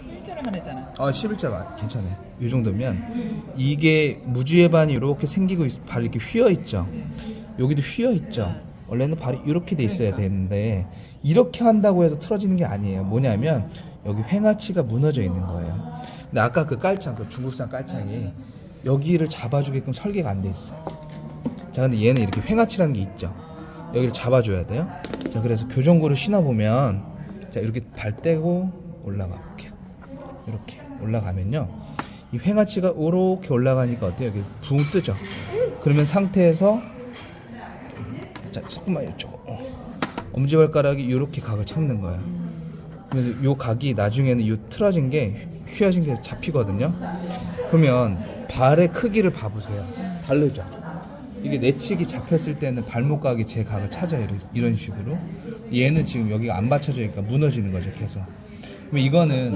11자를 하네잖아. 아 11자 맞 괜찮아요 이 정도면 이게 무지의 반이 이렇게 생기고 있, 발이 이렇게 휘어 있죠. 여기도 휘어 있죠. 원래는 발이 이렇게 돼 있어야 되는데 이렇게 한다고 해서 틀어지는 게 아니에요. 뭐냐면 여기 횡하치가 무너져 있는 거예요. 근데 아까 그 깔창 그 중국산 깔창이 여기를 잡아주게끔 설계가 안 돼 있어요 자 근데 얘는 이렇게 횡하치라는 게 있죠. 여기를 잡아줘야 돼요. 자 그래서 교정구를 신어보면 자 이렇게 발 떼고 올라가 볼게요 이렇게 올라가면요. 이 횡아치가 이렇게 올라가니까 어때요? 여기 붕 뜨죠? 그러면 상태에서 자 조금만 이쪽 어. 엄지발가락이 이렇게 각을 잡는 거야. 그래서 요 각이 나중에는 요 틀어진 게 휘어진 게 잡히거든요. 그러면 발의 크기를 봐보세요. 다르죠? 이게 내측이 잡혔을 때는 발목 각이 제 각을 찾아요. 이런- 식으로. 얘는 지금 여기가 안 받쳐져 니까 무너지는 거죠 계속. 그럼 이거는